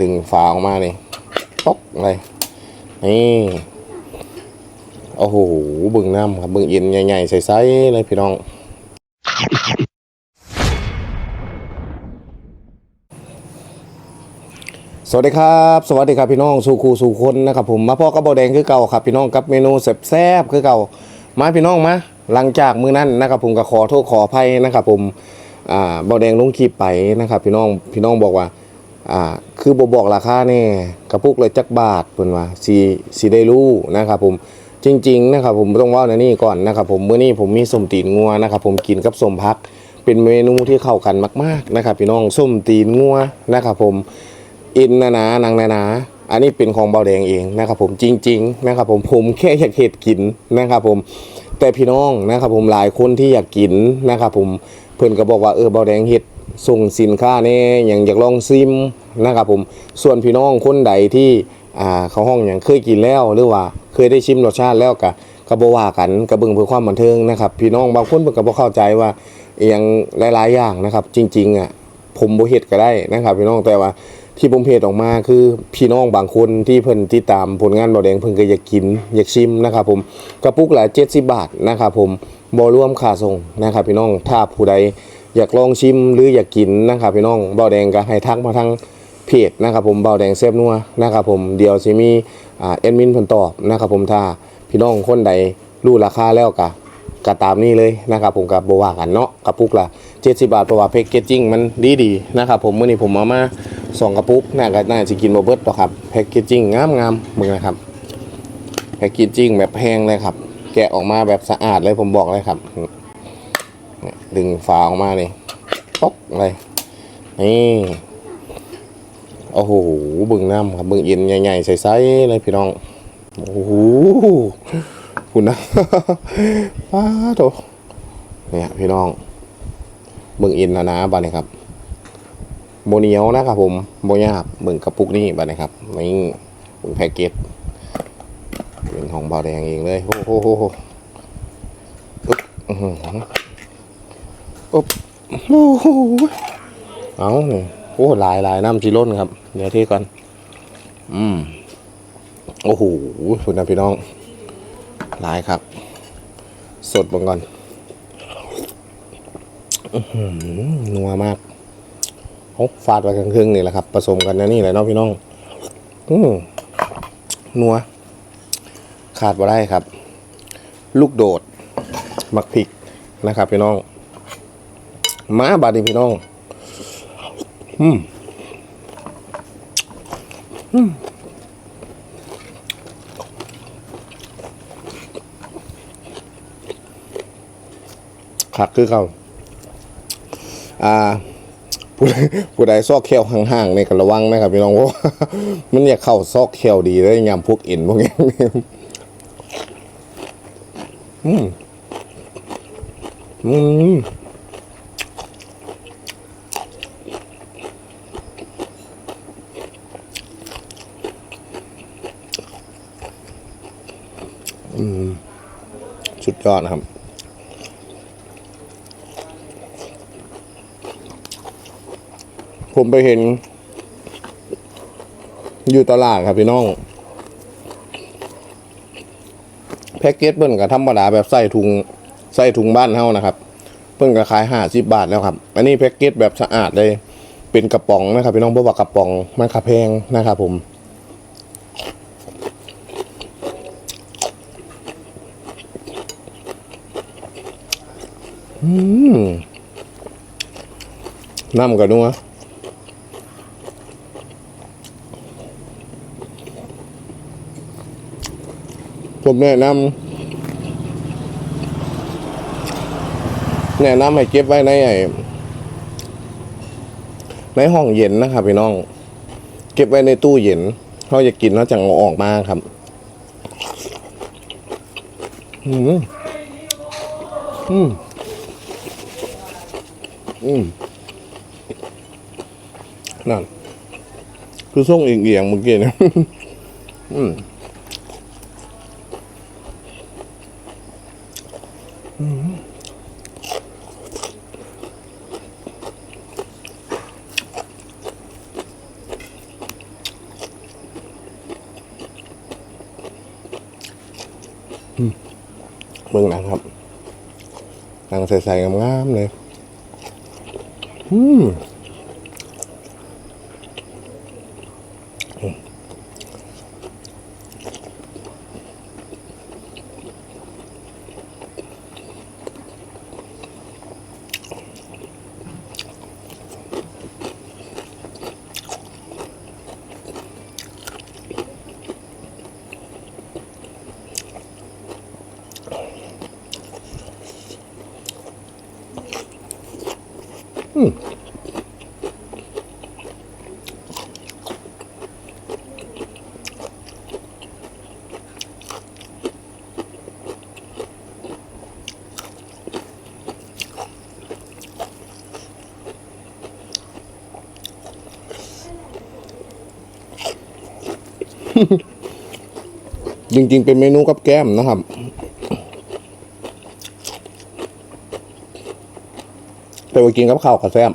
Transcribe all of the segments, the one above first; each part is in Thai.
ดึงฝาออกมาเลยป๊อกเลยนี่โอ้โหบึงน้ำครับบึงเย็นใหญ่ๆใสๆเลยพี่น้องสวัสดีครับสวัสดีครับพี่น้องสู่ครูสู่คนนะครับผมมาพ่อกระบอกแดงคือเก่าครับพี่น้องกับเมนูแซ่บๆคือเก่ามาพี่น้องมาหลังจากมื้อนั้นนะครับผมก็ขอโทษขออภัยนะครับผมอ่าบอแดงลงคลิปไปนะครับพี่น้องพี่น้องบอกว่าอ่า คือบบอกราคาแน่กระปุกเลยจักบาทเพิ่นว่าสิสิได้รู้นะครับผมจริงๆนะครับผมต้องว่าในนี่ก่อนนะครับผมเมื้อนี้ผมมีส้มตีนงัวนะครับผมกินกับส้มพัก เป็นเมนูที่เข้ากันมากๆนะครับพี่น้องส้มตีนงัวนะครับผมอินนะนะนางนะนะอันนี้เป็นของเบาแดงเองนะครับผมจริง ๆ นะครับผมผมแค่อยากเห็ดกินนะครับผมแต่พี่น้องนะครับผมหลายคนที่อยากกินนะครับผมเพื่อนก็บอกว่าเออเบาแดงเห็ดส่งสินค้าแน่อย่างอยากลองซิม นะครับผมส่วนพี่น้องคนใดที่อ่าเขาห้องอย่างเคยกินแล้วหรือว่าเคยได้ชิมรสชาติแล้วก็ก็บ่ว่ากันกระเบื้องเพื่อความบันเทิงนะครับ พี่น้องบางคนเพิ่นก็บ่เข้าใจว่าอหย่างหลายๆอย่างนะครับ จริงๆอะผมบ่เฮ็ดก็ได้นะครับ พี่น้องแต่ว่าที่ผมเพจออกมาคือพี่น้องบางคนที่เพิ่นติดตามผลงานบ่แดงเพิ่นก็อยากกินอยากชิมนะครับผมกระปุกละ70 บาทนะครับผมบ่รวมค่าส่งนะครับพี่น้องถ้าผู้ใดอยากลองชิมหรืออยากกินนะครับพี่น้องบ่แดงก็ให้ทักมาทาง เพจนะครับผมเบ่แดงแซ่บนัวนะครับผมเดี๋ยวสิมีเอ่าแอดมินเพิ่นตอบนะครับผมถ้าพี่น้องคนใดรู้ราคาแล้วก็ก็ตามนี้เลยนะครับผมกับบว่ากันเนาะกระปุกละ70บาทเพราะว่าแพ็กเกจจิ้งมันดีดีนะครับผมเมื่อนี้ผมเอามาสองกระปุกน่าก็น่าจะกินบ่เบิดหรอครับแพ็กเกจจิ้งงามงามมึงนะครับแพ็กเกจจิ้งแบบแพงเลยครับ แกะออกมาแบบสะอาดเลยผมบอกเลยครับดึงฝาออกมาเลยป๊อกเลยนี่ โอ้โหเบึงน้ำครับเบึงเย็นใหญ่ๆใสๆเลยพี่น้อง โอ้โหคุณนะป้าโตเนี่ยพี่น้องเบิ่งอินนะนะบ้านนี้ครับโบเนียวนะครับผมโบยาบเบิ่งกระปุกนี่บ้านนี้ครับนี่เบิ่งแพ็กเกจเป็นของเบาแดงเองเลยโอ้โหโหโหอุ๊บอุ๊บโอ้โหเอาเนี่ย อ้หลายหลายน้ำจีร่นครับ เดี๋ยวเที่ก่อน อืม โอ้โหคุณนะพี่น้อง หลายครับ สดบังก่อนอื้อหือนัวมากโอ้ฟาดไปกันครึ่งนี่แหละครับ ผสมกันนะนี่แหละเนาะพี่น้อง อืมนัว ขาดบ่ได้ครับ ลูกโดด มักพริกนะครับ พี่น้อง มาบาดนีพี่น้อง อืมคักคือเขาอ่าผู้ใดผู้ใดซอกแควห่างๆในกระวังนะครับพี่น้องเพราะว่ามันอยากเข้าซอกแควดีเลยยามพวกเอ็นพวกนี้อืมอืมอืมสุด ยอดนะครับ ผมไปเห็น อยู่ตลาดครับพี่น้อง แพ็กเกจเปิ้นกับธรรมดาแบบใส่ถุงใส่ถุงบ้านเฮานะครับเพิ่นก็ขายห้าสิบบาทแล้วครับ อันนี้แพ็กเกจแบบสะอาดเลย เป็นกระป๋องนะครับพี่น้องเพราะว่ากระป๋องมันขาแพงนะครับผม น้ำกับนัวผมแนะนำแนะนำให้เก็บไว้ในไอในห้องเย็นนะครับพี่น้อง เก็บไว้ในตู้เย็นเขาจะกินแล้วจะเอาออกมาครับอืมอืม อืมนั่น คือส่งเอียงเอียงเมื่อกี้นะอืมเบื้องหลังครับหลังใสๆงามๆเลย อื จริงๆ เป็นเมนูกับแก้มนะครับ แต่ว่ากินกับข้าวกับแซม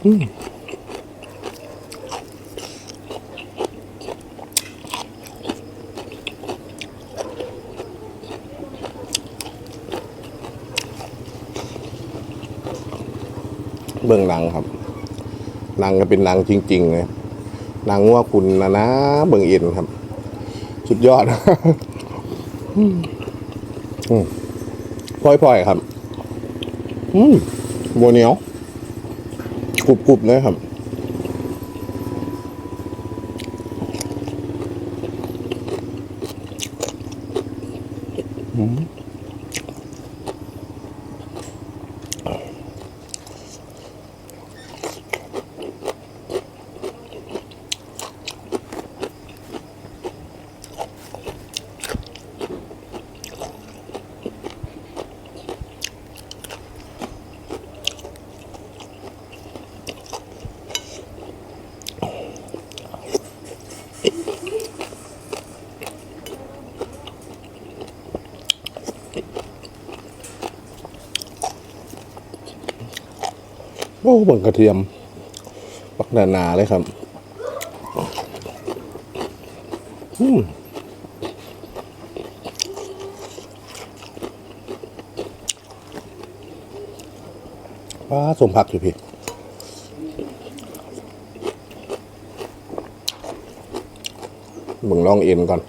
เบื้องหนังครับหนังก็เป็นหนังจริงๆเลยหนังว่าคุณนะนะเบื้องเอ็นครับ สุดยอดอืมพลอยๆครับ อืมบัวเหนียว กรุบๆเลยครับ อ้เบิ่งกระเทียมปักหนาๆเลยครับอืมว้าสมผักอยู่พี่เบิ่งลองเอ็นก่อน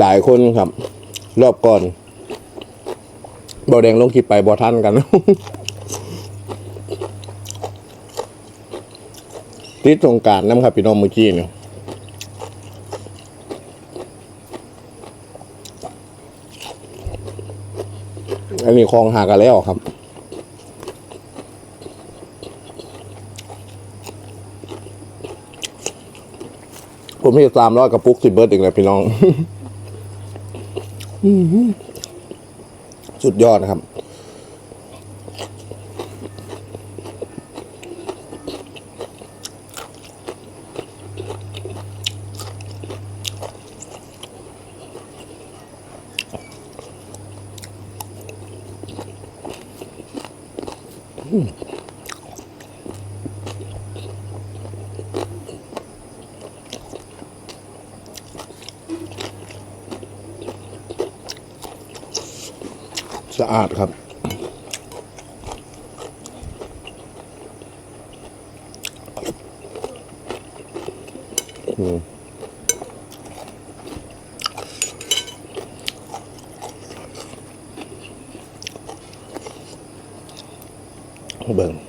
หลายคนครับ รอบก่อนบอแดงลงคลิปไปบอทันกัน ติดสงการน้ำครับพี่น้องเมื่อกี้เนี่ยอันนี้คลองหากันแล้วครับผมเห็นสามร้อยกระปุกสิเบิร์ดอีกแล้วพี่น้อง สุดยอดนะครับะอาดครับ อืมเบิ่ง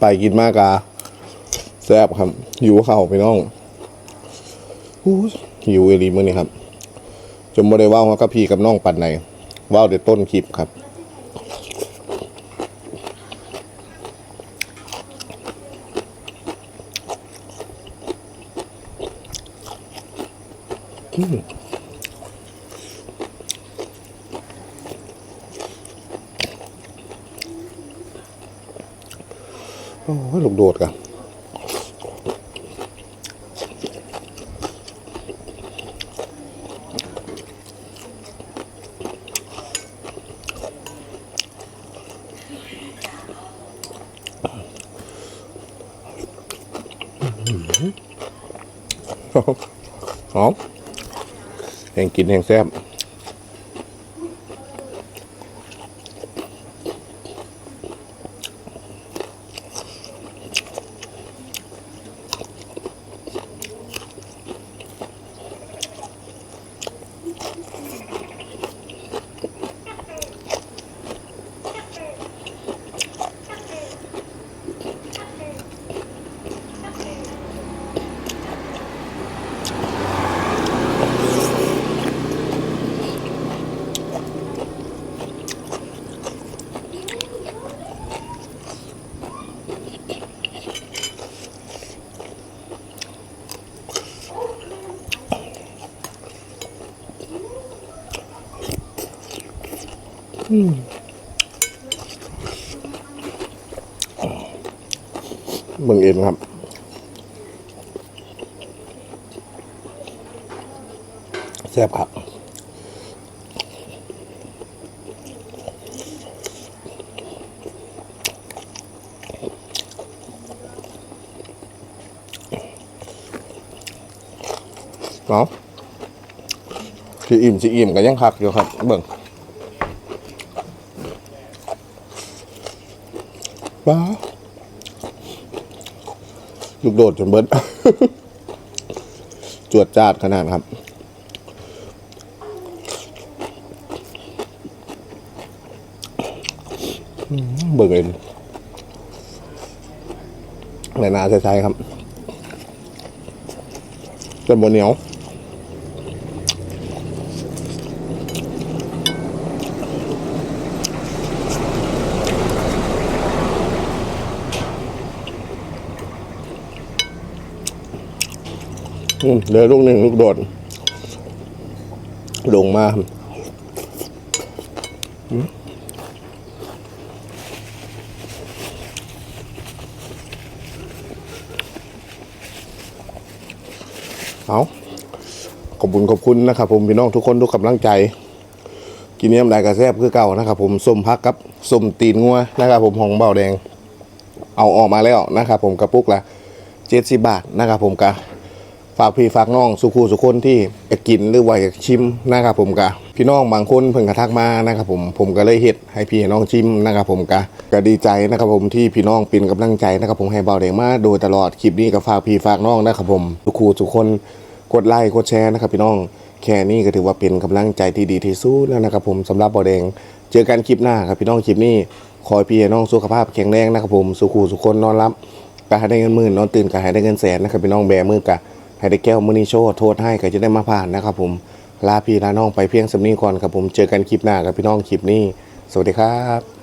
ไปกินมากกาแซ่บครับหิวเข่าวไปน้องอยหิวเอรีมือนี่ครับจนบ่ได้เว่าว่ากับพี่กับน้องปันไหนว่าวเดี๋ยวต้นคลิปครับอ้ย ลูกโดดกันหอมแห่งกินแห่งแซ่บ เบิ่งเอ็นครับแซ่บครับเนาะสิอิ่มสิอิ่มก็ยังคักอยู่ครับ เบิ่ง ว้าลูกโดดจนเบิดจวดจาดขนาดครับ เบิกเองในนาใช้ๆครับจนบนเหนียว เหลือลูกหนึ่งลูกโดด ลงมาเอาขอบคุณขอบคุณนะครับผมพี่น้องทุกคนทุกกำลังใจ กินเนี้ยมได้กระแซบคือเก่านะครับผมส้มพักกับส้มตีนงัวนะครับผมของเบาแดง เอาออกมาแล้วนะครับผมกระปุกละเจ็ดสิบบาทนะครับผมกะ ฝากพี่ฝากน้องสุขูสุคนที่อยากกินหรือว่าอยากชิมนะครับผมกะพี่น้องบางคนเพิ่งกระทักมานะครับผมผมก็เลยเฮ็ดให้พี่น้องชิมนะครับผมกะก็ดีใจนะครับผมที่พี่น้องเป็นกำลังใจนะครับผมให้เบาแดงมาโดยตลอดคลิปนี้ก็ฝากพี่ฝากน้องนะครับผมสุขูสุคนกดไลค์กดแชร์นะครับพี่น้องแค่นี้ก็ถือว่าเป็นกำลังใจที่ดีที่สุดแล้วนะครับผมสำหรับเบ่อแดง เจอกันคลิปหน้าครับพี่น้องคลิปนี้ขอให้พี่น้องสุขภาพแข็งแรงนะครับผมสุขูสุขคนนอนรับก็ให้ได้เงินหมื่นนอนตื่นก็ให้ได้เงินแสนนะครับพี่น้องแบมือกะ ให้ได้แก้วมือนีโชว์โทษให้ก็จะได้มาผ่านนะครับผมลาพี่ลาน้องไปเพียงสำนีก่อนครับผมเจอกันคลิปหน้าครับพี่น้องคลิปนี้ สวัสดีครับ